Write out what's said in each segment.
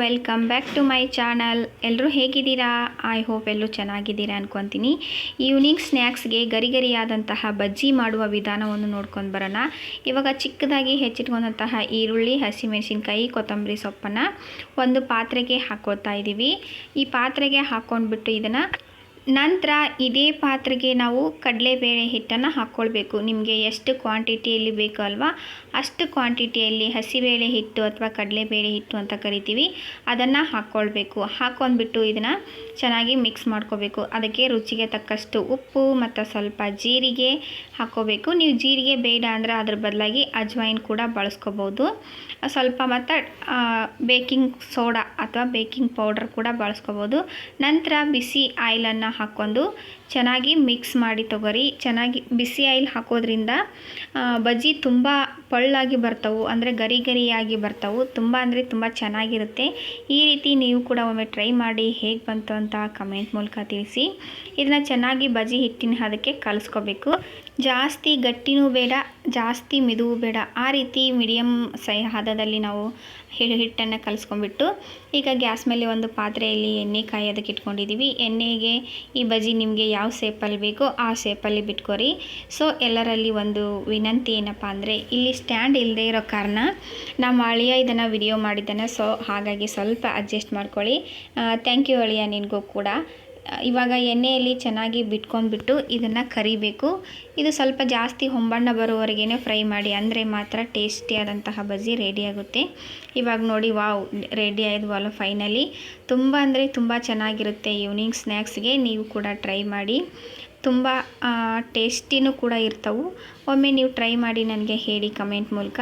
Welcome back to my channel ಎಲ್ಲರೂ ಹೇಗಿದ್ದೀರಾ? I hope ಎಲ್ಲರೂ ಚೆನ್ನಾಗಿದ್ದೀರಾ ಅನ್ಕೊತೀನಿ. ಈವ್ನಿಂಗ್ ಸ್ನ್ಯಾಕ್ಸ್ಗೆ ಗರಿ ಗರಿಯಾದಂತಹ ಬಜ್ಜಿ ಮಾಡುವ ವಿಧಾನವನ್ನು ನೋಡ್ಕೊಂಡು ಬರೋಣ. ಇವಾಗ ಚಿಕ್ಕದಾಗಿ ಹೆಚ್ಚಿಟ್ಕೊಂಡಂತಹ ಈರುಳ್ಳಿ, ಹಸಿಮೆಣಸಿನ್ಕಾಯಿ, ಕೊತ್ತಂಬರಿ ಸೊಪ್ಪನ್ನು ಒಂದು ಪಾತ್ರೆಗೆ ಹಾಕೋತಾ ಇದ್ದೀವಿ ಈ ಪಾತ್ರೆಗೆ ಹಾಕ್ಕೊಂಡ್ಬಿಟ್ಟು ಇದನ್ನು ನಂತರ ಇದೇ ಪಾತ್ರೆಗೆ ನಾವು ಕಡಲೆಬೇಳೆ ಹಿಟ್ಟನ್ನು ಹಾಕ್ಕೊಳ್ಬೇಕು. ನಿಮಗೆ ಎಷ್ಟು ಕ್ವಾಂಟಿಟಿಯಲ್ಲಿ ಬೇಕು ಅಲ್ವಾ, ಅಷ್ಟು ಕ್ವಾಂಟಿಟಿಯಲ್ಲಿ ಹಸಿಬೇಳೆ ಹಿಟ್ಟು ಅಥವಾ ಕಡಲೆಬೇಳೆ ಹಿಟ್ಟು ಅಂತ ಕರಿತೀವಿ, ಅದನ್ನು ಹಾಕ್ಕೊಳ್ಬೇಕು. ಹಾಕ್ಕೊಂಡ್ಬಿಟ್ಟು ಇದನ್ನು ಚೆನ್ನಾಗಿ ಮಿಕ್ಸ್ ಮಾಡ್ಕೋಬೇಕು. ಅದಕ್ಕೆ ರುಚಿಗೆ ತಕ್ಕಷ್ಟು ಉಪ್ಪು ಮತ್ತು ಸ್ವಲ್ಪ ಜೀರಿಗೆ ಹಾಕ್ಕೋಬೇಕು. ನೀವು ಜೀರಿಗೆ ಬೇಡ ಅಂದರೆ ಅದ್ರ ಬದಲಾಗಿ ಅಜ್ವೈನ್ ಕೂಡ ಬಳಸ್ಕೋಬೋದು. ಸ್ವಲ್ಪ ಮತ್ತು ಬೇಕಿಂಗ್ ಸೋಡಾ ಅಥವಾ ಬೇಕಿಂಗ್ ಪೌಡರ್ ಕೂಡ ಬಳಸ್ಕೋಬೋದು. ನಂತರ ಬಿಸಿ ಆಯಿಲನ್ನು ಹಾಕ್ಕೊಂಡು ಚೆನ್ನಾಗಿ ಮಿಕ್ಸ್ ಮಾಡಿ ತೊಗೊರಿ. ಚೆನ್ನಾಗಿ ಬಿಸಿ ಆಯಿಲ್ ಹಾಕೋದ್ರಿಂದ ಬಜ್ಜಿ ತುಂಬ ಪಳ್ಳಾಗಿ ಬರ್ತವು, ಅಂದರೆ ಗರಿ ಗರಿಯಾಗಿ ಬರ್ತವು, ತುಂಬ ಅಂದರೆ ತುಂಬ ಚೆನ್ನಾಗಿರುತ್ತೆ. ಈ ರೀತಿ ನೀವು ಕೂಡ ಒಮ್ಮೆ ಟ್ರೈ ಮಾಡಿ ಹೇಗೆ ಬಂತು ಅಂತ ಕಮೆಂಟ್ ಮೂಲಕ ತಿಳಿಸಿ. ಇದನ್ನು ಚೆನ್ನಾಗಿ ಬಜಿ ಹಿಟ್ಟಿನ ಅದಕ್ಕೆ ಕಲಿಸ್ಕೋಬೇಕು. ಜಾಸ್ತಿ ಗಟ್ಟಿನೂ ಬೇಡ, ಜಾಸ್ತಿ ಮಿದುವು ಬೇಡ. ಆ ರೀತಿ ಮೀಡಿಯಮ್ ಸೈ, ಹದದಲ್ಲಿ ನಾವು ಹಿಟ್ಟನ್ನು ಕಲಿಸ್ಕೊಂಡ್ಬಿಟ್ಟು, ಈಗ ಗ್ಯಾಸ್ ಮೇಲೆ ಒಂದು ಪಾತ್ರೆಯಲ್ಲಿ ಎಣ್ಣೆ ಕಾಯೋದಕ್ಕೆ ಇಟ್ಕೊಂಡಿದ್ದೀವಿ ಎಣ್ಣೆಗೆ ಈ ಬಜಿ ನಿಮಗೆ ಯಾವ ಸೇಪಲ್ಲಿ ಬೇಕೋ ಆ ಸೇಪಲ್ಲಿ ಬಿಟ್ಕೊರಿ. ಸೊ ಎಲ್ಲರಲ್ಲಿ ಒಂದು ವಿನಂತಿ ಏನಪ್ಪ ಅಂದರೆ, ಇಲ್ಲಿ ಸ್ಟ್ಯಾಂಡ್ ಇಲ್ಲದೆ ಇರೋ ಕಾರಣ ನಮ್ಮ ಅಳಿಯ ಇದನ್ನು ವಿಡಿಯೋ ಮಾಡಿದ್ದಾನೆ. ಸೊ ಹಾಗಾಗಿ ಸ್ವಲ್ಪ ಅಡ್ಜಸ್ಟ್ ಮಾಡ್ಕೊಳ್ಳಿ. ಥ್ಯಾಂಕ್ ಯು ಅಳಿಯ ನಿನಗೂ ಕೂಡ. ಇವಾಗ ಎಣ್ಣೆಯಲ್ಲಿ ಚೆನ್ನಾಗಿ ಬಿಟ್ಕೊಂಡ್ಬಿಟ್ಟು ಇದನ್ನು ಕರಿಬೇಕು. ಇದು ಸ್ವಲ್ಪ ಜಾಸ್ತಿ ಹೊಂಬಣ್ಣ ಬರೋವರೆಗೇ ಫ್ರೈ ಮಾಡಿ, ಅಂದರೆ ಮಾತ್ರ ಟೇಸ್ಟಿಯಾದಂತಹ ಬಜ್ಜಿ ರೆಡಿ ಆಗುತ್ತೆ. ಇವಾಗ ನೋಡಿ ವಾವ್ ರೆಡಿ ಆಯಿದ್ವಲ್ಲ ಫೈನಲಿ ತುಂಬ ಅಂದರೆ ತುಂಬ ಚೆನ್ನಾಗಿರುತ್ತೆ ಈವ್ನಿಂಗ್ ಸ್ನ್ಯಾಕ್ಸ್ಗೆ ನೀವು ಕೂಡ ಟ್ರೈ ಮಾಡಿ. ತುಂಬ ಟೇಸ್ಟಿನೂ ಕೂಡ ಇರ್ತವೆ. ಒಮ್ಮೆ ನೀವು ಟ್ರೈ ಮಾಡಿ ನನಗೆ ಹೇಳಿ ಕಮೆಂಟ್ ಮೂಲಕ.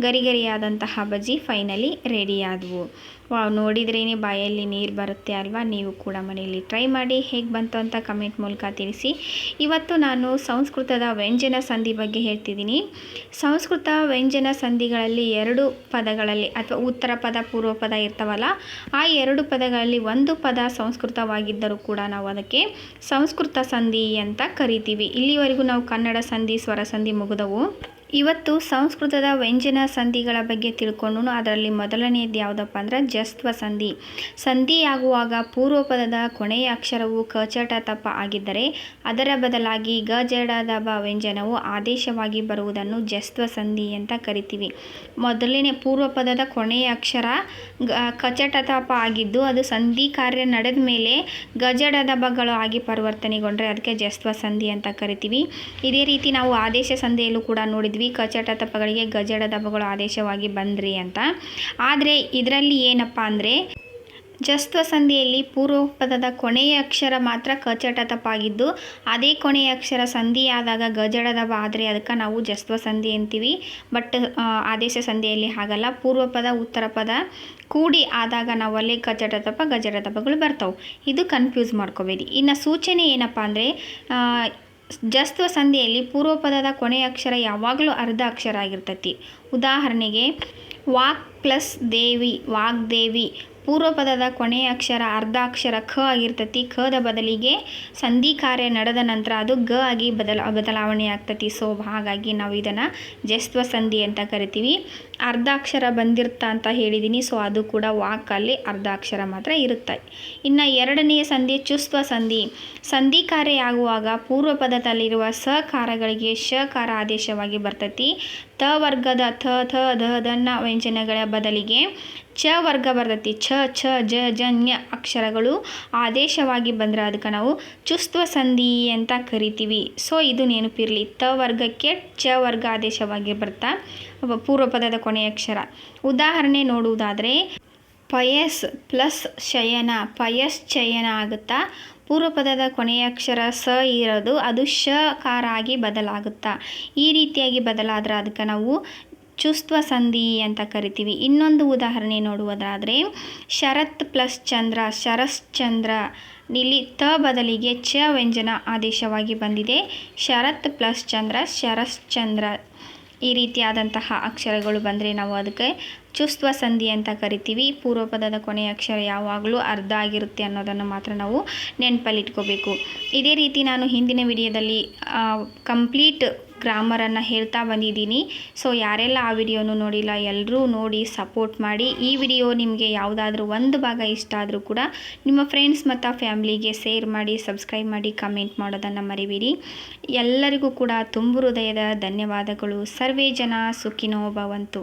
ಗರಿ ಗರಿಯಾದಂತಹ ಬಜ್ಜಿ ಫೈನಲಿ ರೆಡಿ ಆದವು. ವಾವ್ ನೋಡಿದ್ರೇ ಬಾಯಲ್ಲಿ ನೀರು ಬರುತ್ತೆ ಅಲ್ವಾ? ನೀವು ಕೂಡ ಮನೆಯಲ್ಲಿ ಟ್ರೈ ಮಾಡಿ ಹೇಗೆ ಬಂತು ಅಂತ ಕಮೆಂಟ್ ಮೂಲಕ ತಿಳಿಸಿ. ಇವತ್ತು ನಾನು ಸಂಸ್ಕೃತದ ವ್ಯಂಜನ ಸಂಧಿ ಬಗ್ಗೆ ಹೇಳ್ತಿದ್ದೀನಿ. ಸಂಸ್ಕೃತ ವ್ಯಂಜನ ಸಂಧಿಗಳಲ್ಲಿ ಎರಡು ಪದಗಳಲ್ಲಿ ಅಥವಾ ಉತ್ತರ ಪದ, ಪೂರ್ವ ಪದ ಇರ್ತಾವಲ್ಲ, ಆ ಎರಡು ಪದಗಳಲ್ಲಿ ಒಂದು ಪದ ಸಂಸ್ಕೃತವಾಗಿದ್ದರೂ ಕೂಡ ನಾವು ಅದಕ್ಕೆ ಸಂಸ್ಕೃತ ಸಂಧಿ ಅಂತ ಕರಿತೀವಿ. ಇಲ್ಲಿವರೆಗೂ ನಾವು ಕನ್ನಡ ಸಂಧಿ, ಸ್ವರ ಸಂಧಿ ಮುಗಿದವು. ಇವತ್ತು ಸಂಸ್ಕೃತದ ವ್ಯಂಜನ ಸಂಧಿಗಳ ಬಗ್ಗೆ ತಿಳ್ಕೊಂಡು ಅದರಲ್ಲಿ ಮೊದಲನೆಯದು ಯಾವುದಪ್ಪ ಅಂದ್ರೆ ಜಸ್ತ್ವ ಸಂಧಿ. ಸಂಧಿಯಾಗುವಾಗ ಪೂರ್ವಪದದ ಕೊನೆಯ ಅಕ್ಷರವು ಕಚಟ ತಪ ಆಗಿದ್ದರೆ ಅದರ ಬದಲಾಗಿ ಗ ಜಡ ದಬ ವ್ಯಂಜನವು ಆದೇಶವಾಗಿ ಬರುವುದನ್ನು ಜಸ್ತ್ವ ಸಂಧಿ ಅಂತ ಕರಿತೀವಿ. ಮೊದಲನೇ ಪೂರ್ವಪದದ ಕೊನೆಯ ಅಕ್ಷರ ಕಚಟ ತಪ ಆಗಿದ್ದು ಅದು ಸಂಧಿ ಕಾರ್ಯ ನಡೆದ ಮೇಲೆ ಗಜಡ ದಬಗಳು ಆಗಿ ಪರಿವರ್ತನೆಗೊಂಡ್ರೆ ಅದಕ್ಕೆ ಜಸ್ತ್ವ ಸಂಧಿ ಅಂತ ಕರಿತೀವಿ. ಇದೇ ರೀತಿ ನಾವು ಆದೇಶ ಸಂಧಿಯಲ್ಲೂ ಕೂಡ ನೋಡಿದ್ವಿ. ಕಚಟ ತಪ್ಪಗಳಿಗೆ ಗಜಡ ದಬಗಳು ಆದೇಶವಾಗಿ ಬಂದ್ರಿ ಅಂತ. ಆದರೆ ಇದರಲ್ಲಿ ಏನಪ್ಪ ಅಂದರೆ ಜಸ್ತ್ವ ಸಂಧಿಯಲ್ಲಿ ಪೂರ್ವ ಪದದ ಕೊನೆಯ ಅಕ್ಷರ ಮಾತ್ರ ಕಚಟ ತಪ್ಪಾಗಿದ್ದು ಅದೇ ಕೊನೆಯ ಅಕ್ಷರ ಸಂಧಿಯಾದಾಗ ಗಜಡ ದಬ ಆದರೆ ಅದಕ್ಕೆ ನಾವು ಜಸ್ತ್ವ ಸಂಧಿ ಅಂತೀವಿ. ಬಟ್ ಆದೇಶ ಸಂಧಿಯಲ್ಲಿ ಹಾಗಲ್ಲ. ಪೂರ್ವಪದ ಉತ್ತರ ಪದ ಕೂಡಿ ಆದಾಗ ನಾವು ಅಲ್ಲಿ ಕಚಟ ತಪ್ಪ ಗಜಡ ದಬಗಳು ಬರ್ತಾವೆ. ಇದು ಕನ್ಫ್ಯೂಸ್ ಮಾಡ್ಕೋಬೇಡಿ. ಇನ್ನು ಸೂಚನೆ ಏನಪ್ಪ ಅಂದರೆ ಜಸ್ತ್ವ ಸಂಧಿಯಲ್ಲಿ ಪೂರ್ವಪದದ ಕೊನೆಯ ಅಕ್ಷರ ಯಾವಾಗಲೂ ಅರ್ಧ ಅಕ್ಷರ ಆಗಿರ್ತೈತಿ. ಉದಾಹರಣೆಗೆ ವಾಕ್ ಪ್ಲಸ್ ದೇವಿ ವಾಗ್ದೇವಿ ಪೂರ್ವ ಪದದ ಕೊನೆಯ ಅಕ್ಷರ ಅರ್ಧ ಅಕ್ಷರ ಖ ಆಗಿರ್ತತಿ. ಖದ ಬದಲಿಗೆ ಸಂಧಿ ಕಾರ್ಯ ನಡೆದ ನಂತರ ಅದು ಗ ಆಗಿ ಬದಲ, ಬದಲಾವಣೆ ಆಗ್ತತಿ. ಸೊ, ಹಾಗಾಗಿ ನಾವು ಇದನ್ನು ಜಸ್ತ್ವ ಸಂಧಿ ಅಂತ ಕರಿತೀವಿ. ಅರ್ಧ ಅಕ್ಷರ ಬಂದಿರ್ತಾ ಅಂತ ಹೇಳಿದ್ದೀನಿ ಸೊ, ಅದು ಕೂಡ ವಾಕಲ್ಲಿ ಅರ್ಧ ಅಕ್ಷರ ಮಾತ್ರ ಇರುತ್ತೆ. ಇನ್ನು ಎರಡನೆಯ ಸಂಧಿ ಚುಸ್ತ್ವ ಸಂಧಿ. ಸಂಧಿ ಕಾರ್ಯ ಆಗುವಾಗ ಪೂರ್ವ ಪದದಲ್ಲಿರುವ ಸಕಾರಗಳಿಗೆ ಶಕಾರ ಆದೇಶವಾಗಿ ಬರ್ತತಿ. ತ ವರ್ಗದ ಥ ಥ, ಧ ದನ್ನ ವ್ಯಂಜನಗಳ ಬದಲಿಗೆ ಚ ವರ್ಗ ಬರ್ತೈತಿ. ಛ ಛ, ಜ ಜನ್ಯ ಅಕ್ಷರಗಳು ಆದೇಶವಾಗಿ ಬಂದರೆ ಅದಕ್ಕೆ ನಾವು ಚುಸ್ತ್ವ ಸಂಧಿ ಅಂತ ಕರಿತೀವಿ. ಸೊ, ಇದು ನೆನಪಿರಲಿ. ತ ವರ್ಗಕ್ಕೆ ಚ ವರ್ಗ ಆದೇಶವಾಗಿ ಬರ್ತಾ ಪೂರ್ವ ಪದದ ಕೊನೆಯ ಅಕ್ಷರ. ಉದಾಹರಣೆ ನೋಡುವುದಾದರೆ, ಪಯಸ್ ಪ್ಲಸ್ ಶಯನ. ಪಯಸ್ ಚಯನ ಆಗುತ್ತಾ. ಪೂರ್ವ ಪದದ ಕೊನೆಯ ಅಕ್ಷರ ಸ ಇರೋದು, ಅದು ಶಕಾರ ಆಗಿ ಬದಲಾಗುತ್ತಾ. ಈ ರೀತಿಯಾಗಿ ಬದಲಾದ್ರೆ ಅದಕ್ಕೆ ನಾವು ಚುಸ್ತ್ವ ಸಂಧಿ ಅಂತ ಕರಿತೀವಿ. ಇನ್ನೊಂದು ಉದಾಹರಣೆ ನೋಡುವುದಾದರೆ, ಶರತ್ ಪ್ಲಸ್ ಚಂದ್ರ ಶರಶ್ಚಂದ್ರ ಇಲ್ಲಿ ತ ಬದಲಿಗೆ ಚ ವ್ಯಂಜನ ಆದೇಶವಾಗಿ ಬಂದಿದೆ. ಶರತ್ ಪ್ಲಸ್ ಚಂದ್ರ ಶರಶ್ಚಂದ್ರ ಈ ರೀತಿಯಾದಂತಹ ಅಕ್ಷರಗಳು ಬಂದರೆ ನಾವು ಅದಕ್ಕೆ ಚುಸ್ತ್ವ ಸಂಧಿ ಅಂತ ಕರಿತೀವಿ. ಪೂರ್ವಪದದ ಕೊನೆಯ ಅಕ್ಷರ ಯಾವಾಗಲೂ ಅರ್ಧ ಆಗಿರುತ್ತೆ ಅನ್ನೋದನ್ನು ಮಾತ್ರ ನಾವು ನೆನಪಲ್ಲಿಟ್ಕೋಬೇಕು. ಇದೇ ರೀತಿ ನಾನು ಹಿಂದಿನ ವಿಡಿಯೋದಲ್ಲಿ ಕಂಪ್ಲೀಟ್ ಗ್ರಾಮರನ್ನು ಹೇಳ್ತಾ ಬಂದಿದ್ದೀನಿ. ಸೊ ಯಾರೆಲ್ಲ ಆ ವಿಡಿಯೋನು ನೋಡಿಲ್ಲ ಎಲ್ಲರೂ ನೋಡಿ ಸಪೋರ್ಟ್ ಮಾಡಿ. ಈ ವಿಡಿಯೋ ನಿಮಗೆ ಯಾವುದಾದ್ರೂ ಒಂದು ಭಾಗ ಇಷ್ಟ ಆದರೂ ಕೂಡ ನಿಮ್ಮ ಫ್ರೆಂಡ್ಸ್ ಮತ್ತು ಫ್ಯಾಮ್ಲಿಗೆ ಶೇರ್ ಮಾಡಿ ಸಬ್ಸ್ಕ್ರೈಬ್ ಮಾಡಿ ಕಮೆಂಟ್ ಮಾಡೋದನ್ನು ಮರಿಬೇಡಿ. ಎಲ್ಲರಿಗೂ ಕೂಡ ತುಂಬು ಹೃದಯದ ಧನ್ಯವಾದಗಳು. ಸರ್ವೇ ಜನ ಸುಖಿನೋ ಭವಂತು.